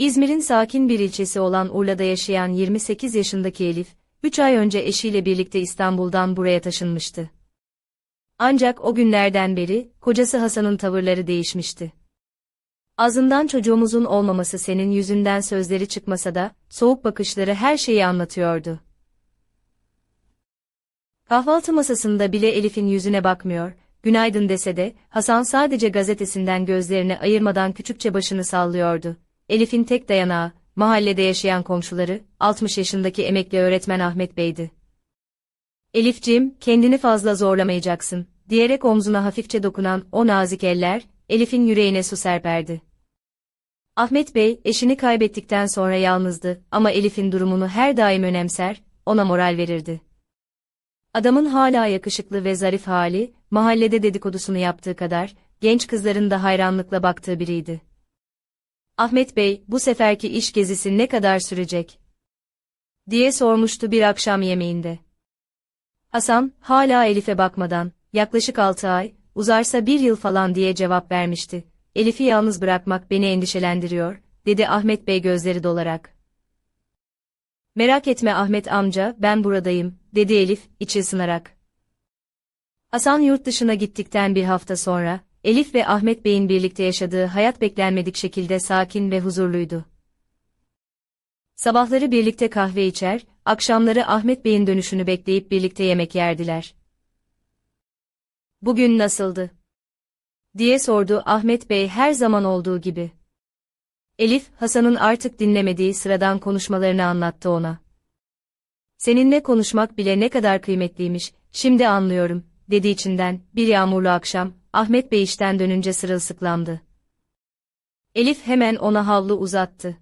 İzmir'in sakin bir ilçesi olan Urla'da yaşayan 28 yaşındaki Elif, 3 ay önce eşiyle birlikte İstanbul'dan buraya taşınmıştı. Ancak o günlerden beri, kocası Hasan'ın tavırları değişmişti. Ağzından çocuğumuzun olmaması senin yüzünden sözleri çıkmasa da, soğuk bakışları her şeyi anlatıyordu. Kahvaltı masasında bile Elif'in yüzüne bakmıyor, günaydın dese de, Hasan sadece gazetesinden gözlerini ayırmadan küçükçe başını sallıyordu. Elif'in tek dayanağı, mahallede yaşayan komşuları, 60 yaşındaki emekli öğretmen Ahmet Bey'di. Elifciğim, kendini fazla zorlamayacaksın, diyerek omzuna hafifçe dokunan o nazik eller, Elif'in yüreğine su serperdi. Ahmet Bey, eşini kaybettikten sonra yalnızdı ama Elif'in durumunu her daim önemser, ona moral verirdi. Adamın hala yakışıklı ve zarif hali, mahallede dedikodusunu yaptığı kadar, genç kızların da hayranlıkla baktığı biriydi. Ahmet Bey, bu seferki iş gezisi ne kadar sürecek? diye sormuştu bir akşam yemeğinde. Hasan, hala Elif'e bakmadan, yaklaşık altı ay, uzarsa bir yıl falan diye cevap vermişti. Elif'i yalnız bırakmak beni endişelendiriyor, dedi Ahmet Bey gözleri dolarak. Merak etme Ahmet amca, ben buradayım, dedi Elif, içi ısınarak. Hasan yurt dışına gittikten bir hafta sonra, Elif ve Ahmet Bey'in birlikte yaşadığı hayat beklenmedik şekilde sakin ve huzurluydu. Sabahları birlikte kahve içer, akşamları Ahmet Bey'in dönüşünü bekleyip birlikte yemek yerdiler. Bugün nasıldı? diye sordu Ahmet Bey her zaman olduğu gibi. Elif, Hasan'ın artık dinlemediği sıradan konuşmalarını anlattı ona. Seninle konuşmak bile ne kadar kıymetliymiş, şimdi anlıyorum, dedi içinden, bir yağmurlu akşam, Ahmet Bey işten dönünce sırılsıklamdı. Elif hemen ona havlu uzattı.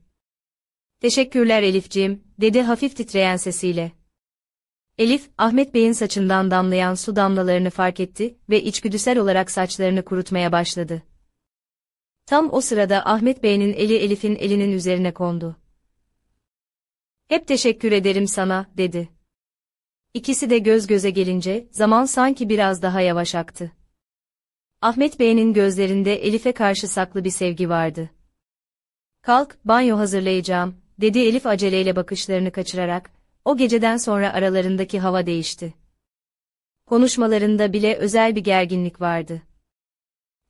Teşekkürler Elifciğim, dedi hafif titreyen sesiyle. Elif, Ahmet Bey'in saçından damlayan su damlalarını fark etti ve içgüdüsel olarak saçlarını kurutmaya başladı. Tam o sırada Ahmet Bey'in eli Elif'in elinin üzerine kondu. Hep teşekkür ederim sana, dedi. İkisi de göz göze gelince, zaman sanki biraz daha yavaş aktı. Ahmet Bey'in gözlerinde Elif'e karşı saklı bir sevgi vardı. Kalk, banyo hazırlayacağım, dedi Elif aceleyle bakışlarını kaçırarak, o geceden sonra aralarındaki hava değişti. Konuşmalarında bile özel bir gerginlik vardı.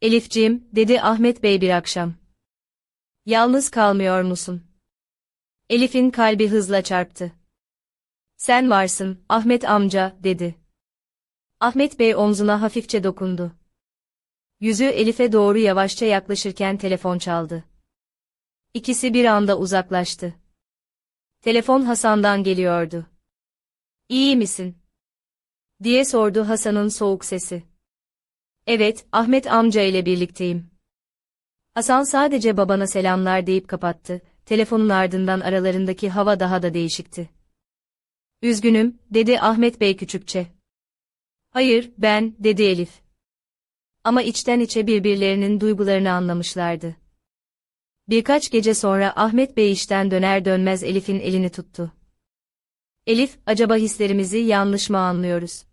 Elifciğim, dedi Ahmet Bey bir akşam. Yalnız kalmıyor musun? Elif'in kalbi hızla çarptı. Sen varsın, Ahmet amca, dedi. Ahmet Bey omzuna hafifçe dokundu. Yüzü Elif'e doğru yavaşça yaklaşırken telefon çaldı. İkisi bir anda uzaklaştı. Telefon Hasan'dan geliyordu. İyi misin? diye sordu Hasan'ın soğuk sesi. Evet, Ahmet amca ile birlikteyim. Hasan sadece babana selamlar deyip kapattı, telefonun ardından aralarındaki hava daha da değişikti. Üzgünüm, dedi Ahmet Bey küçükçe. Hayır, ben, dedi Elif. Ama içten içe birbirlerinin duygularını anlamışlardı. Birkaç gece sonra Ahmet Bey işten döner dönmez Elif'in elini tuttu. Elif, acaba hislerimizi yanlış mı anlıyoruz?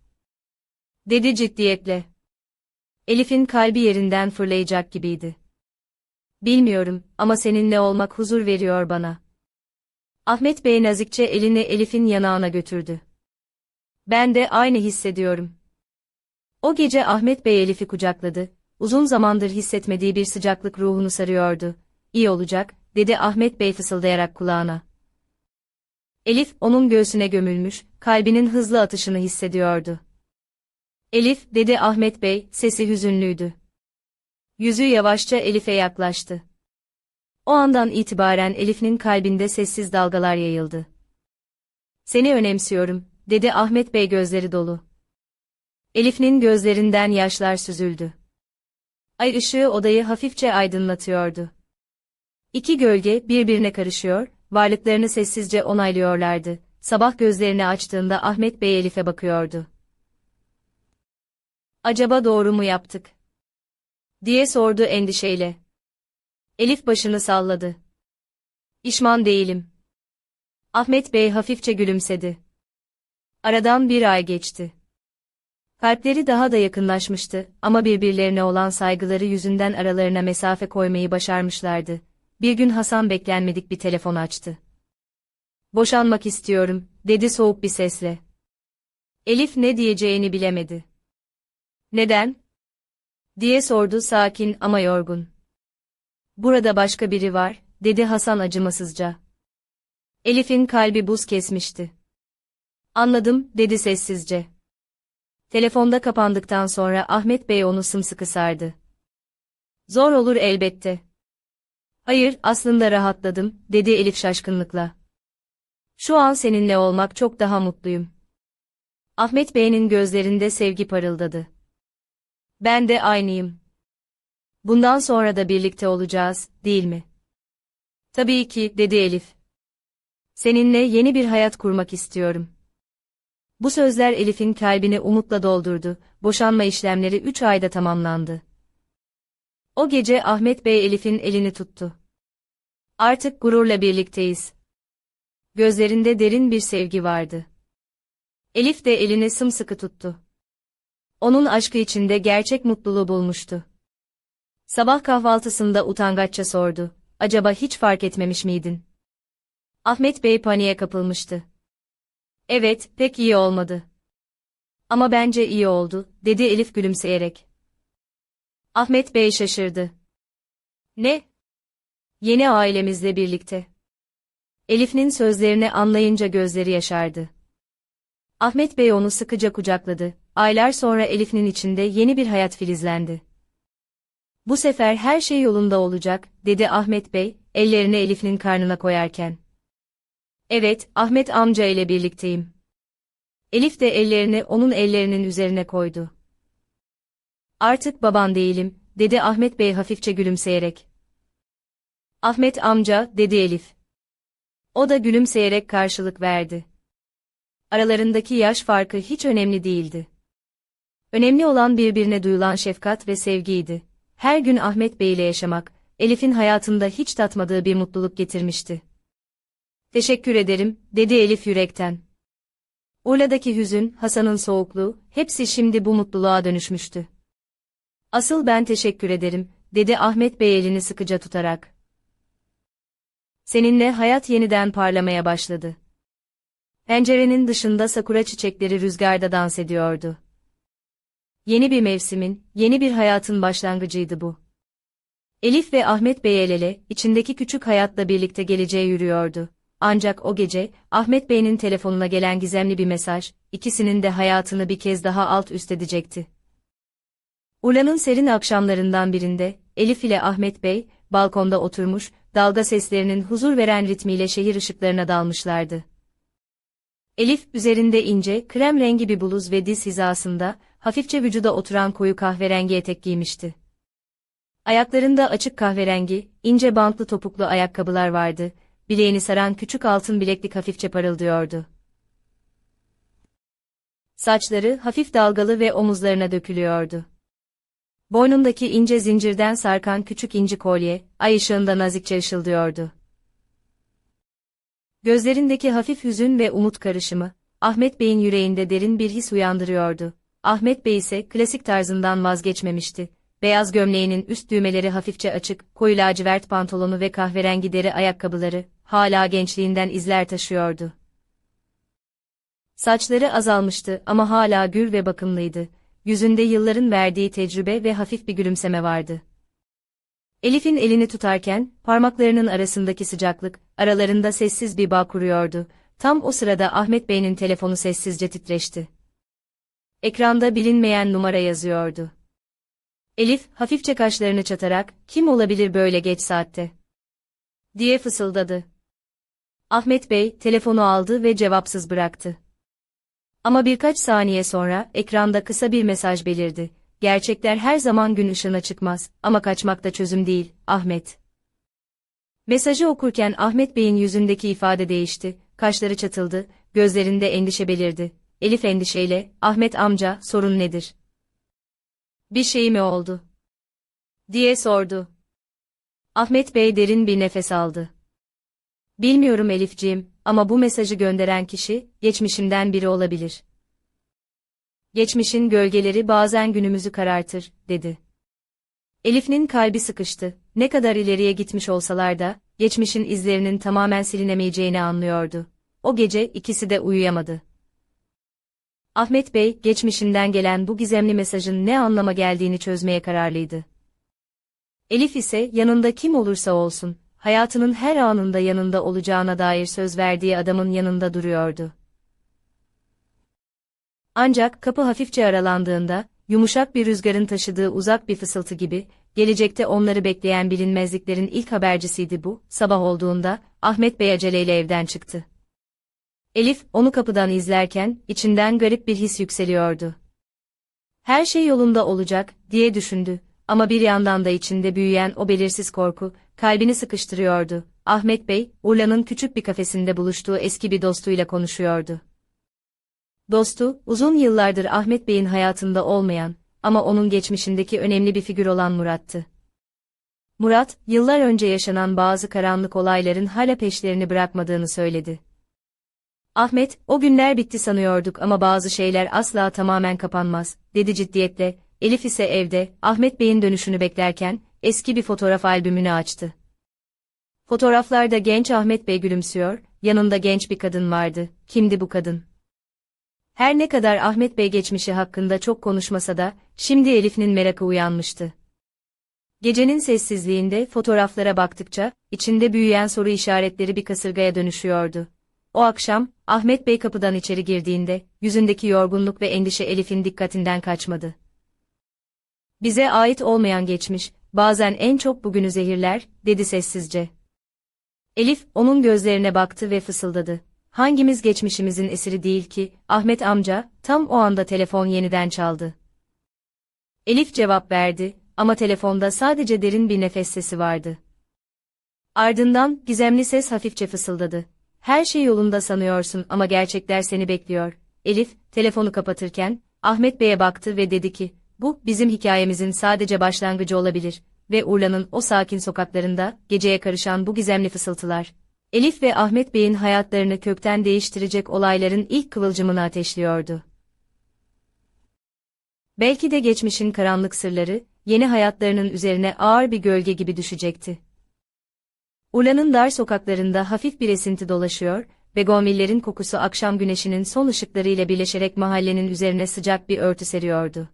Dedi ciddiyetle. Elif'in kalbi yerinden fırlayacak gibiydi. Bilmiyorum ama seninle olmak huzur veriyor bana. Ahmet Bey nazikçe elini Elif'in yanağına götürdü. Ben de aynı hissediyorum. O gece Ahmet Bey Elif'i kucakladı, uzun zamandır hissetmediği bir sıcaklık ruhunu sarıyordu. İyi olacak, dedi Ahmet Bey fısıldayarak kulağına. Elif, onun göğsüne gömülmüş, kalbinin hızlı atışını hissediyordu. Elif, dedi Ahmet Bey, sesi hüzünlüydü. Yüzü yavaşça Elif'e yaklaştı. O andan itibaren Elif'in kalbinde sessiz dalgalar yayıldı. Seni önemsiyorum, dedi Ahmet Bey gözleri dolu. Elif'in gözlerinden yaşlar süzüldü. Ay ışığı odayı hafifçe aydınlatıyordu. İki gölge birbirine karışıyor, varlıklarını sessizce onaylıyorlardı. Sabah gözlerini açtığında Ahmet Bey Elif'e bakıyordu. Acaba doğru mu yaptık? diye sordu endişeyle. Elif başını salladı. İşman değilim. Ahmet Bey hafifçe gülümsedi. Aradan bir ay geçti. Kalpleri daha da yakınlaşmıştı ama birbirlerine olan saygıları yüzünden aralarına mesafe koymayı başarmışlardı. bir gün Hasan beklenmedik bir telefon açtı. Boşanmak istiyorum, dedi soğuk bir sesle. Elif ne diyeceğini bilemedi. Neden? diye sordu sakin ama yorgun. Burada başka biri var, dedi Hasan acımasızca. Elif'in kalbi buz kesmişti. Anladım, dedi sessizce. Telefonda kapandıktan sonra Ahmet Bey onu sımsıkı sardı. Zor olur elbette. Hayır, aslında rahatladım, dedi Elif şaşkınlıkla. Şu an seninle olmak çok daha mutluyum. Ahmet Bey'in gözlerinde sevgi parıldadı. Ben de aynıyım. Bundan sonra da birlikte olacağız, değil mi? Tabii ki, dedi Elif. Seninle yeni bir hayat kurmak istiyorum. Bu sözler Elif'in kalbini umutla doldurdu, boşanma işlemleri üç ayda tamamlandı. O gece Ahmet Bey Elif'in elini tuttu. Artık gururla birlikteyiz. Gözlerinde derin bir sevgi vardı. Elif de elini sımsıkı tuttu. Onun aşkı içinde gerçek mutluluğu bulmuştu. Sabah kahvaltısında utangaçça sordu. Acaba hiç fark etmemiş miydin? Ahmet Bey paniğe kapılmıştı. Evet, pek iyi olmadı. Ama bence iyi oldu, dedi Elif gülümseyerek. Ahmet Bey şaşırdı. Ne? Yeni ailemizle birlikte. Elif'nin sözlerini anlayınca gözleri yaşardı. Ahmet Bey onu sıkıca kucakladı. Aylar sonra Elif'nin içinde yeni bir hayat filizlendi. Bu sefer her şey yolunda olacak, dedi Ahmet Bey, ellerini Elif'nin karnına koyarken. Evet, Ahmet amca ile birlikteyim. Elif de ellerini onun ellerinin üzerine koydu. Artık baban değilim, dedi Ahmet Bey hafifçe gülümseyerek. Ahmet amca, dedi Elif. O da gülümseyerek karşılık verdi. Aralarındaki yaş farkı hiç önemli değildi. Önemli olan birbirine duyulan şefkat ve sevgiydi. Her gün Ahmet Bey ile yaşamak, Elif'in hayatında hiç tatmadığı bir mutluluk getirmişti. Teşekkür ederim, dedi Elif yürekten. Urla'daki hüzün, Hasan'ın soğukluğu, hepsi şimdi bu mutluluğa dönüşmüştü. Asıl ben teşekkür ederim, dedi Ahmet Bey elini sıkıca tutarak. Seninle hayat yeniden parlamaya başladı. Pencerenin dışında sakura çiçekleri rüzgarda dans ediyordu. Yeni bir mevsimin, yeni bir hayatın başlangıcıydı bu. Elif ve Ahmet Bey el ele, içindeki küçük hayatla birlikte geleceğe yürüyordu. Ancak o gece, Ahmet Bey'in telefonuna gelen gizemli bir mesaj, ikisinin de hayatını bir kez daha alt üst edecekti. Urla'nın serin akşamlarından birinde, Elif ile Ahmet Bey, balkonda oturmuş, dalga seslerinin huzur veren ritmiyle şehir ışıklarına dalmışlardı. Elif, üzerinde ince, krem rengi bir bluz ve diz hizasında, hafifçe vücuda oturan koyu kahverengi etek giymişti. Ayaklarında açık kahverengi, ince bantlı topuklu ayakkabılar vardı, bileğini saran küçük altın bileklik hafifçe parıldıyordu. Saçları hafif dalgalı ve omuzlarına dökülüyordu. Boynundaki ince zincirden sarkan küçük inci kolye, ay ışığında nazikçe ışıldıyordu. Gözlerindeki hafif hüzün ve umut karışımı, Ahmet Bey'in yüreğinde derin bir his uyandırıyordu. Ahmet Bey ise klasik tarzından vazgeçmemişti. Beyaz gömleğinin üst düğmeleri hafifçe açık, koyu lacivert pantolonu ve kahverengi deri ayakkabıları, hala gençliğinden izler taşıyordu. Saçları azalmıştı ama hala gür ve bakımlıydı. Yüzünde yılların verdiği tecrübe ve hafif bir gülümseme vardı. Elif'in elini tutarken, parmaklarının arasındaki sıcaklık, aralarında sessiz bir bağ kuruyordu. Tam o sırada Ahmet Bey'in telefonu sessizce titreşti. Ekranda bilinmeyen numara yazıyordu. Elif, hafifçe kaşlarını çatarak, kim olabilir böyle geç saatte? diye fısıldadı. Ahmet Bey, telefonu aldı ve cevapsız bıraktı. Ama birkaç saniye sonra, ekranda kısa bir mesaj belirdi. Gerçekler her zaman gün ışığına çıkmaz, ama kaçmak da çözüm değil, Ahmet. Mesajı okurken Ahmet Bey'in yüzündeki ifade değişti, kaşları çatıldı, gözlerinde endişe belirdi. Elif endişeyle, Ahmet amca, sorun nedir? Bir şey mi oldu? diye sordu. Ahmet Bey derin bir nefes aldı. Bilmiyorum Elifciğim, ama bu mesajı gönderen kişi, geçmişimden biri olabilir. Geçmişin gölgeleri bazen günümüzü karartır, dedi. Elif'nin kalbi sıkıştı. Ne kadar ileriye gitmiş olsalar da, geçmişin izlerinin tamamen silinemeyeceğini anlıyordu. O gece ikisi de uyuyamadı. Ahmet Bey, geçmişinden gelen bu gizemli mesajın ne anlama geldiğini çözmeye kararlıydı. Elif ise yanında kim olursa olsun, hayatının her anında yanında olacağına dair söz verdiği adamın yanında duruyordu. Ancak kapı hafifçe aralandığında, yumuşak bir rüzgarın taşıdığı uzak bir fısıltı gibi, gelecekte onları bekleyen bilinmezliklerin ilk habercisiydi bu, sabah olduğunda, Ahmet Bey aceleyle evden çıktı. Elif, onu kapıdan izlerken, içinden garip bir his yükseliyordu. Her şey yolunda olacak, diye düşündü. Ama bir yandan da içinde büyüyen o belirsiz korku, kalbini sıkıştırıyordu. Ahmet Bey, Urla'nın küçük bir kafesinde buluştuğu eski bir dostuyla konuşuyordu. Dostu, uzun yıllardır Ahmet Bey'in hayatında olmayan, ama onun geçmişindeki önemli bir figür olan Murat'tı. Murat, yıllar önce yaşanan bazı karanlık olayların hala peşlerini bırakmadığını söyledi. Ahmet, o günler bitti sanıyorduk ama bazı şeyler asla tamamen kapanmaz, dedi ciddiyetle. Elif ise evde, Ahmet Bey'in dönüşünü beklerken, eski bir fotoğraf albümünü açtı. Fotoğraflarda genç Ahmet Bey gülümsüyor, yanında genç bir kadın vardı. Kimdi bu kadın? Her ne kadar Ahmet Bey geçmişi hakkında çok konuşmasa da, şimdi Elif'in merakı uyanmıştı. Gecenin sessizliğinde fotoğraflara baktıkça, içinde büyüyen soru işaretleri bir kasırgaya dönüşüyordu. O akşam, Ahmet Bey kapıdan içeri girdiğinde, yüzündeki yorgunluk ve endişe Elif'in dikkatinden kaçmadı. Bize ait olmayan geçmiş, bazen en çok bugünü zehirler, dedi sessizce. Elif, onun gözlerine baktı ve fısıldadı. Hangimiz geçmişimizin esiri değil ki, Ahmet amca, tam o anda telefon yeniden çaldı. Elif cevap verdi, ama telefonda sadece derin bir nefes sesi vardı. Ardından, gizemli ses hafifçe fısıldadı. Her şey yolunda sanıyorsun ama gerçekler seni bekliyor. Elif, telefonu kapatırken, Ahmet Bey'e baktı ve dedi ki, bu, bizim hikayemizin sadece başlangıcı olabilir ve Urla'nın o sakin sokaklarında, geceye karışan bu gizemli fısıltılar. Elif ve Ahmet Bey'in hayatlarını kökten değiştirecek olayların ilk kıvılcımını ateşliyordu. Belki de geçmişin karanlık sırları, yeni hayatlarının üzerine ağır bir gölge gibi düşecekti. Urla'nın dar sokaklarında hafif bir esinti dolaşıyor, begonvillerin kokusu akşam güneşinin son ışıklarıyla birleşerek mahallenin üzerine sıcak bir örtü seriyordu.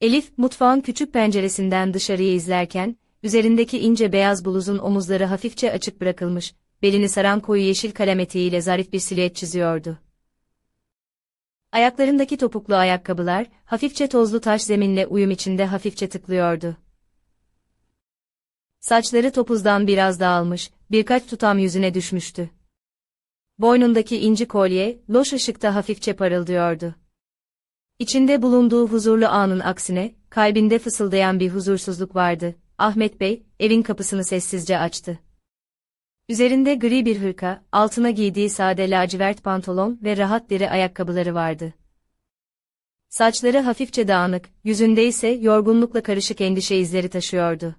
Elif, mutfağın küçük penceresinden dışarıyı izlerken, üzerindeki ince beyaz bluzun omuzları hafifçe açık bırakılmış, belini saran koyu yeşil kalem eteğiyle zarif bir silüet çiziyordu. Ayaklarındaki topuklu ayakkabılar, hafifçe tozlu taş zeminle uyum içinde hafifçe tıklıyordu. Saçları topuzdan biraz dağılmış, birkaç tutam yüzüne düşmüştü. Boynundaki inci kolye, loş ışıkta hafifçe parıldıyordu. İçinde bulunduğu huzurlu anın aksine, kalbinde fısıldayan bir huzursuzluk vardı. Ahmet Bey, evin kapısını sessizce açtı. Üzerinde gri bir hırka, altına giydiği sade lacivert pantolon ve rahat deri ayakkabıları vardı. Saçları hafifçe dağınık, yüzünde ise yorgunlukla karışık endişe izleri taşıyordu.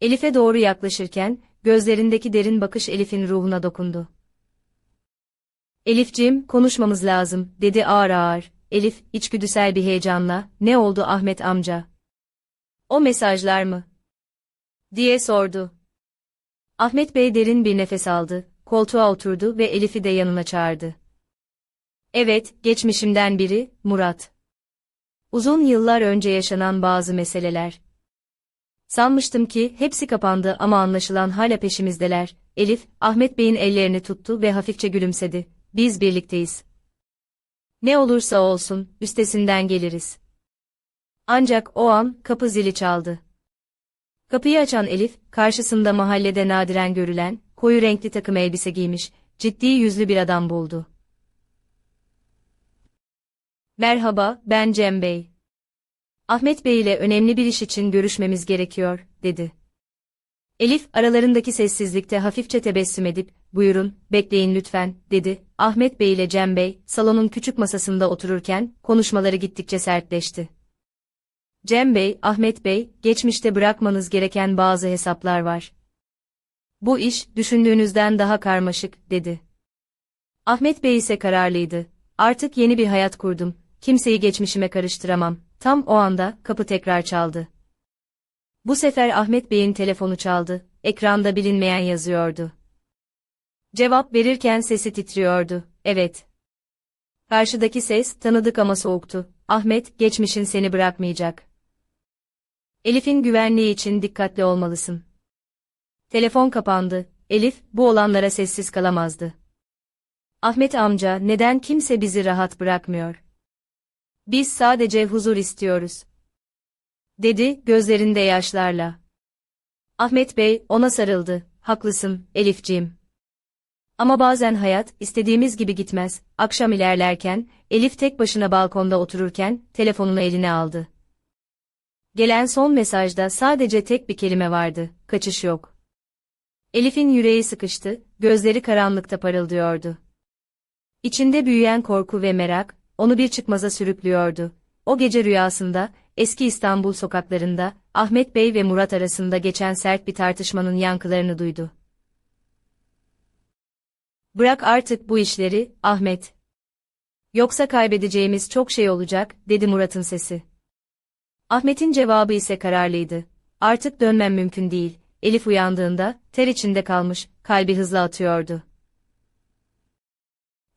Elif'e doğru yaklaşırken, gözlerindeki derin bakış Elif'in ruhuna dokundu. Elifciğim, konuşmamız lazım, dedi ağır ağır. Elif, içgüdüsel bir heyecanla, ne oldu Ahmet amca? O mesajlar mı? diye sordu. Ahmet Bey derin bir nefes aldı, koltuğa oturdu ve Elif'i de yanına çağırdı. Evet, geçmişimden biri, Murat. Uzun yıllar önce yaşanan bazı meseleler. Sanmıştım ki hepsi kapandı ama anlaşılan hala peşimizdeler. Elif, Ahmet Bey'in ellerini tuttu ve hafifçe gülümsedi. Biz birlikteyiz. Ne olursa olsun, üstesinden geliriz. Ancak o an, kapı zili çaldı. Kapıyı açan Elif, karşısında mahallede nadiren görülen, koyu renkli takım elbise giymiş, ciddi yüzlü bir adam buldu. Merhaba, ben Cem Bey. Ahmet Bey ile önemli bir iş için görüşmemiz gerekiyor, dedi. Elif, aralarındaki sessizlikte hafifçe tebessüm edip, buyurun, bekleyin lütfen, dedi. Ahmet Bey ile Cem Bey, salonun küçük masasında otururken, konuşmaları gittikçe sertleşti. Cem Bey, Ahmet Bey, geçmişte bırakmanız gereken bazı hesaplar var. Bu iş, düşündüğünüzden daha karmaşık, dedi. Ahmet Bey ise kararlıydı. Artık yeni bir hayat kurdum, kimseyi geçmişime karıştıramam, Tam o anda kapı tekrar çaldı. Bu sefer Ahmet Bey'in telefonu çaldı. Ekranda bilinmeyen yazıyordu. Cevap verirken sesi titriyordu. Evet. Karşıdaki ses tanıdık ama soğuktu. Ahmet, geçmişin seni bırakmayacak. Elif'in güvenliği için dikkatli olmalısın. Telefon kapandı. Elif, bu olanlara sessiz kalamazdı. Ahmet amca, neden kimse bizi rahat bırakmıyor? Biz sadece huzur istiyoruz. Dedi, gözlerinde yaşlarla. Ahmet Bey, ona sarıldı. Haklısın, Elifciğim. Ama bazen hayat, istediğimiz gibi gitmez. Akşam ilerlerken, Elif tek başına balkonda otururken, telefonunu eline aldı. Gelen son mesajda sadece tek bir kelime vardı, kaçış yok. Elif'in yüreği sıkıştı, gözleri karanlıkta parıldıyordu. İçinde büyüyen korku ve merak, onu bir çıkmaza sürüklüyordu. O gece rüyasında, eski İstanbul sokaklarında, Ahmet Bey ve Murat arasında geçen sert bir tartışmanın yankılarını duydu. Bırak artık bu işleri, Ahmet. Yoksa kaybedeceğimiz çok şey olacak, dedi Murat'ın sesi. Ahmet'in cevabı ise kararlıydı. Artık dönmem mümkün değil. Elif uyandığında, ter içinde kalmış, kalbi hızla atıyordu.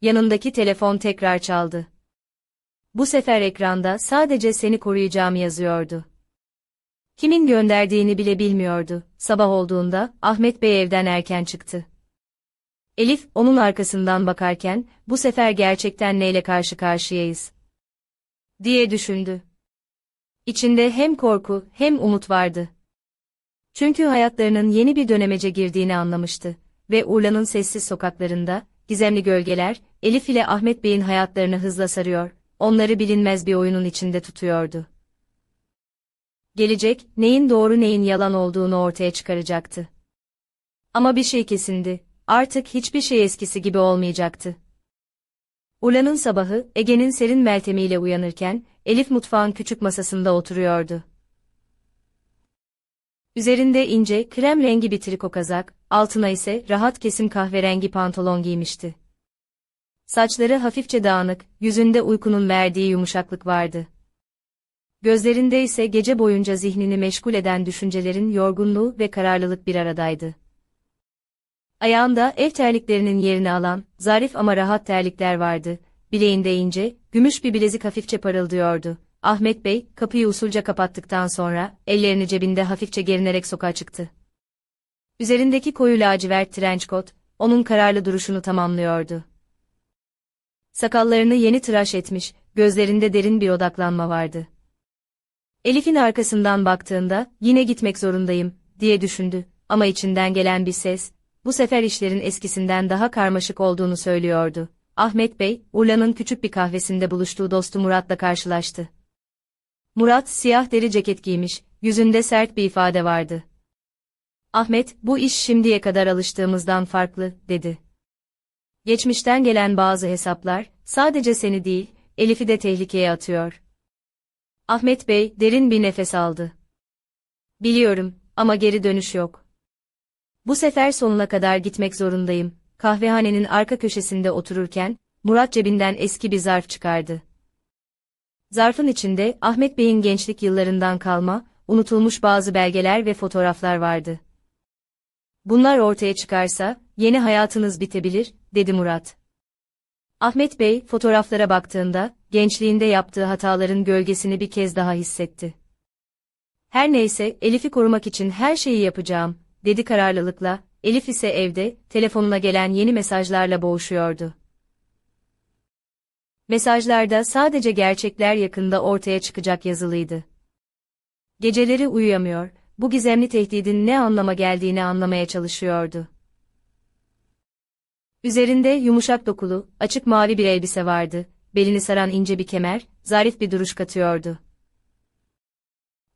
Yanındaki telefon tekrar çaldı. Bu sefer ekranda sadece seni koruyacağım yazıyordu. Kimin gönderdiğini bile bilmiyordu. Sabah olduğunda Ahmet Bey evden erken çıktı. Elif onun arkasından bakarken bu sefer gerçekten neyle karşı karşıyayız diye düşündü. İçinde hem korku hem umut vardı. Çünkü hayatlarının yeni bir dönemece girdiğini anlamıştı ve Urla'nın sessiz sokaklarında gizemli gölgeler Elif ile Ahmet Bey'in hayatlarını hızla sarıyor, onları bilinmez bir oyunun içinde tutuyordu. Gelecek, neyin doğru neyin yalan olduğunu ortaya çıkaracaktı. Ama bir şey kesindi, artık hiçbir şey eskisi gibi olmayacaktı. Urla'nın sabahı, Ege'nin serin meltemiyle uyanırken, Elif mutfağın küçük masasında oturuyordu. Üzerinde ince, krem rengi bir triko kazak, altına ise rahat kesim kahverengi pantolon giymişti. Saçları hafifçe dağınık, yüzünde uykunun verdiği yumuşaklık vardı. Gözlerinde ise gece boyunca zihnini meşgul eden düşüncelerin yorgunluğu ve kararlılık bir aradaydı. Ayağında ev terliklerinin yerini alan, zarif ama rahat terlikler vardı, bileğinde ince, gümüş bir bilezik hafifçe parıldıyordu. Ahmet Bey, kapıyı usulca kapattıktan sonra, ellerini cebinde hafifçe gerinerek sokağa çıktı. Üzerindeki koyu lacivert trench coat, onun kararlı duruşunu tamamlıyordu. Sakallarını yeni tıraş etmiş, gözlerinde derin bir odaklanma vardı. Elif'in arkasından baktığında, yine gitmek zorundayım, diye düşündü, ama içinden gelen bir ses, bu sefer işlerin eskisinden daha karmaşık olduğunu söylüyordu. Ahmet Bey, Urla'nın küçük bir kahvesinde buluştuğu dostu Murat'la karşılaştı. Murat, siyah deri ceket giymiş, yüzünde sert bir ifade vardı. Ahmet, bu iş şimdiye kadar alıştığımızdan farklı, dedi. Geçmişten gelen bazı hesaplar, sadece seni değil, Elif'i de tehlikeye atıyor. Ahmet Bey, derin bir nefes aldı. Biliyorum, ama geri dönüş yok. Bu sefer sonuna kadar gitmek zorundayım. Kahvehanenin arka köşesinde otururken, Murat cebinden eski bir zarf çıkardı. Zarfın içinde Ahmet Bey'in gençlik yıllarından kalma, unutulmuş bazı belgeler ve fotoğraflar vardı. Bunlar ortaya çıkarsa, yeni hayatınız bitebilir, dedi Murat. Ahmet Bey, fotoğraflara baktığında, gençliğinde yaptığı hataların gölgesini bir kez daha hissetti. Her neyse, Elif'i korumak için her şeyi yapacağım, dedi kararlılıkla, Elif ise evde, telefonuna gelen yeni mesajlarla boğuşuyordu. Mesajlarda sadece gerçekler yakında ortaya çıkacak yazılıydı. Geceleri uyuyamıyor, bu gizemli tehdidin ne anlama geldiğini anlamaya çalışıyordu. Üzerinde yumuşak dokulu, açık mavi bir elbise vardı, belini saran ince bir kemer, zarif bir duruş katıyordu.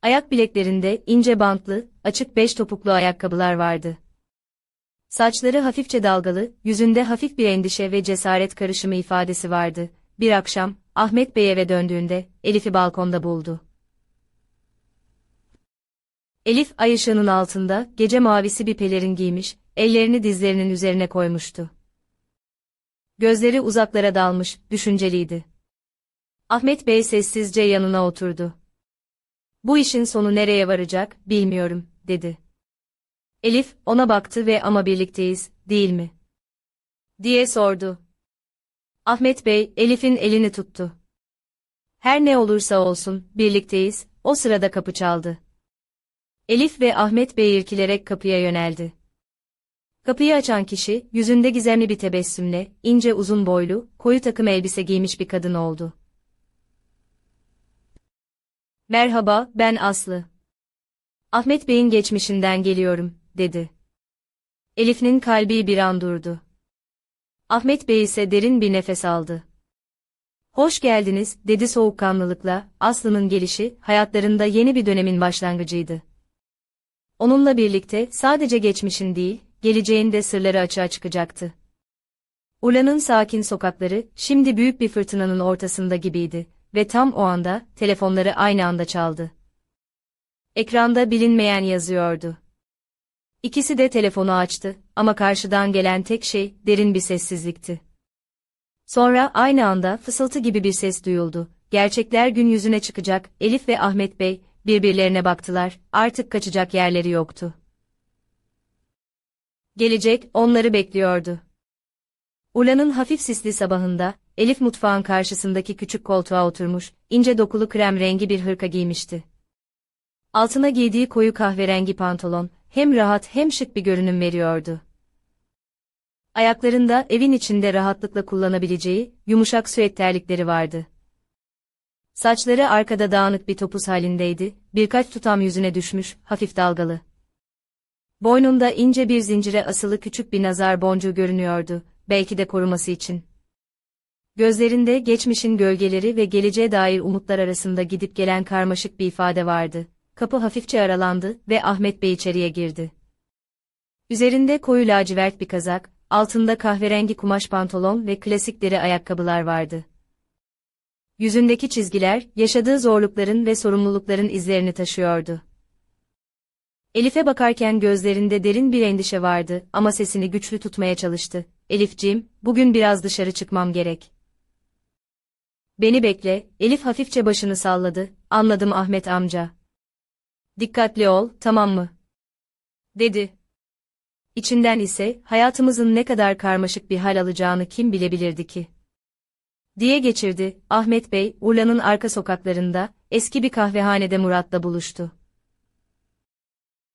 Ayak bileklerinde ince bantlı, açık beş topuklu ayakkabılar vardı. Saçları hafifçe dalgalı, yüzünde hafif bir endişe ve cesaret karışımı ifadesi vardı. Bir akşam, Ahmet Bey eve döndüğünde, Elif'i balkonda buldu. Elif ay altında, gece mavisi bir pelerin giymiş, ellerini dizlerinin üzerine koymuştu. Gözleri uzaklara dalmış, düşünceliydi. Ahmet Bey sessizce yanına oturdu. Bu işin sonu nereye varacak, bilmiyorum, dedi. Elif, ona baktı ve ama birlikteyiz, değil mi? diye sordu. Ahmet Bey, Elif'in elini tuttu. Her ne olursa olsun, birlikteyiz, o sırada kapı çaldı. Elif ve Ahmet Bey irkilerek kapıya yöneldi. Kapıyı açan kişi, yüzünde gizemli bir tebessümle, ince uzun boylu, koyu takım elbise giymiş bir kadın oldu. Merhaba, ben Aslı. Ahmet Bey'in geçmişinden geliyorum, dedi. Elif'in kalbi bir an durdu. Ahmet Bey ise derin bir nefes aldı. Hoş geldiniz, dedi soğukkanlılıkla, Aslı'nın gelişi, hayatlarında yeni bir dönemin başlangıcıydı. Onunla birlikte, sadece geçmişin değil, geleceğin de sırları açığa çıkacaktı. Urla'nın sakin sokakları, şimdi büyük bir fırtınanın ortasında gibiydi ve tam o anda, telefonları aynı anda çaldı. Ekranda bilinmeyen yazıyordu. İkisi de telefonu açtı ama karşıdan gelen tek şey derin bir sessizlikti. Sonra aynı anda fısıltı gibi bir ses duyuldu. Gerçekler gün yüzüne çıkacak. Elif ve Ahmet Bey birbirlerine baktılar. Artık kaçacak yerleri yoktu. Gelecek onları bekliyordu. Ula'nın hafif sisli sabahında Elif mutfağın karşısındaki küçük koltuğa oturmuş, ince dokulu krem rengi bir hırka giymişti. Altına giydiği koyu kahverengi pantolon hem rahat hem şık bir görünüm veriyordu. Ayaklarında evin içinde rahatlıkla kullanabileceği yumuşak süet terlikleri vardı. Saçları arkada dağınık bir topuz halindeydi, birkaç tutam yüzüne düşmüş, hafif dalgalı. Boynunda ince bir zincire asılı küçük bir nazar boncuğu görünüyordu, belki de koruması için. Gözlerinde geçmişin gölgeleri ve geleceğe dair umutlar arasında gidip gelen karmaşık bir ifade vardı. Kapı hafifçe aralandı ve Ahmet Bey içeriye girdi. Üzerinde koyu lacivert bir kazak, altında kahverengi kumaş pantolon ve klasik deri ayakkabılar vardı. Yüzündeki çizgiler, yaşadığı zorlukların ve sorumlulukların izlerini taşıyordu. Elif'e bakarken gözlerinde derin bir endişe vardı ama sesini güçlü tutmaya çalıştı. Elifciğim, bugün biraz dışarı çıkmam gerek. Beni bekle, Elif hafifçe başını salladı, anladım Ahmet amca. Dikkatli ol, tamam mı? Dedi. İçinden ise, hayatımızın ne kadar karmaşık bir hal alacağını kim bilebilirdi ki? Diye geçirdi, Ahmet Bey, Urla'nın arka sokaklarında, eski bir kahvehanede Murat'la buluştu.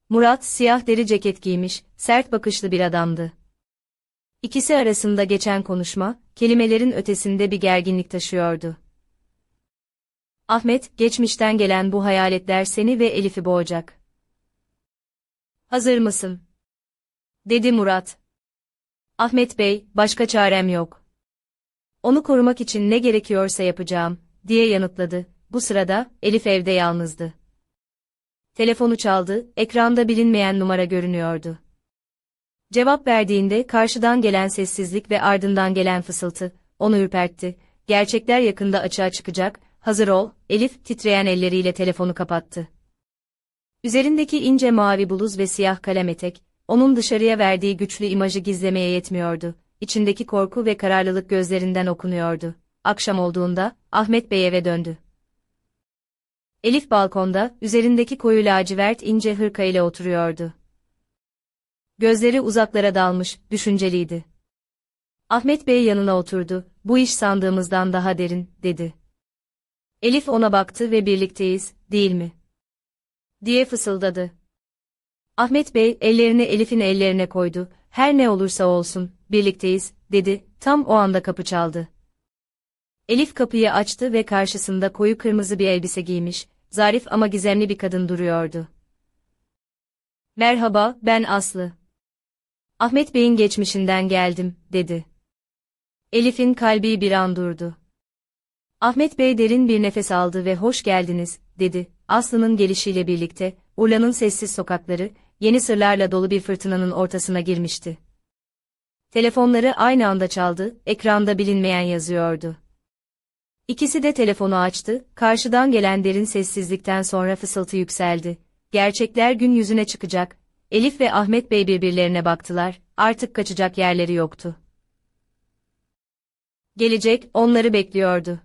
Murat, siyah deri ceket giymiş, sert bakışlı bir adamdı. İkisi arasında geçen konuşma, kelimelerin ötesinde bir gerginlik taşıyordu. Ahmet, geçmişten gelen bu hayaletler seni ve Elif'i boğacak. Hazır mısın? Dedi Murat. Ahmet Bey, başka çarem yok. Onu korumak için ne gerekiyorsa yapacağım, diye yanıtladı. Bu sırada, Elif evde yalnızdı. Telefonu çaldı, ekranda bilinmeyen numara görünüyordu. Cevap verdiğinde karşıdan gelen sessizlik ve ardından gelen fısıltı, onu ürpertti. Gerçekler yakında açığa çıkacak, hazır ol, Elif titreyen elleriyle telefonu kapattı. Üzerindeki ince mavi bluz ve siyah kalem etek, onun dışarıya verdiği güçlü imajı gizlemeye yetmiyordu. İçindeki korku ve kararlılık gözlerinden okunuyordu. Akşam olduğunda, Ahmet Bey eve döndü. Elif balkonda, üzerindeki koyu lacivert ince hırka ile oturuyordu. Gözleri uzaklara dalmış, düşünceliydi. Ahmet Bey yanına oturdu, bu iş sandığımızdan daha derin, dedi. Elif ona baktı ve birlikteyiz, değil mi? diye fısıldadı. Ahmet Bey ellerini Elif'in ellerine koydu, her ne olursa olsun, birlikteyiz, dedi, tam o anda kapı çaldı. Elif kapıyı açtı ve karşısında koyu kırmızı bir elbise giymiş, zarif ama gizemli bir kadın duruyordu. Merhaba, ben Aslı. Ahmet Bey'in geçmişinden geldim, dedi. Elif'in kalbi bir an durdu. Ahmet Bey derin bir nefes aldı ve hoş geldiniz, dedi. Aslı'nın gelişiyle birlikte, Urla'nın sessiz sokakları, yeni sırlarla dolu bir fırtınanın ortasına girmişti. Telefonları aynı anda çaldı, ekranda bilinmeyen yazıyordu. İkisi de telefonu açtı, karşıdan gelen derin sessizlikten sonra fısıltı yükseldi. Gerçekler gün yüzüne çıkacak. Elif ve Ahmet Bey birbirlerine baktılar, artık kaçacak yerleri yoktu. Gelecek, onları bekliyordu.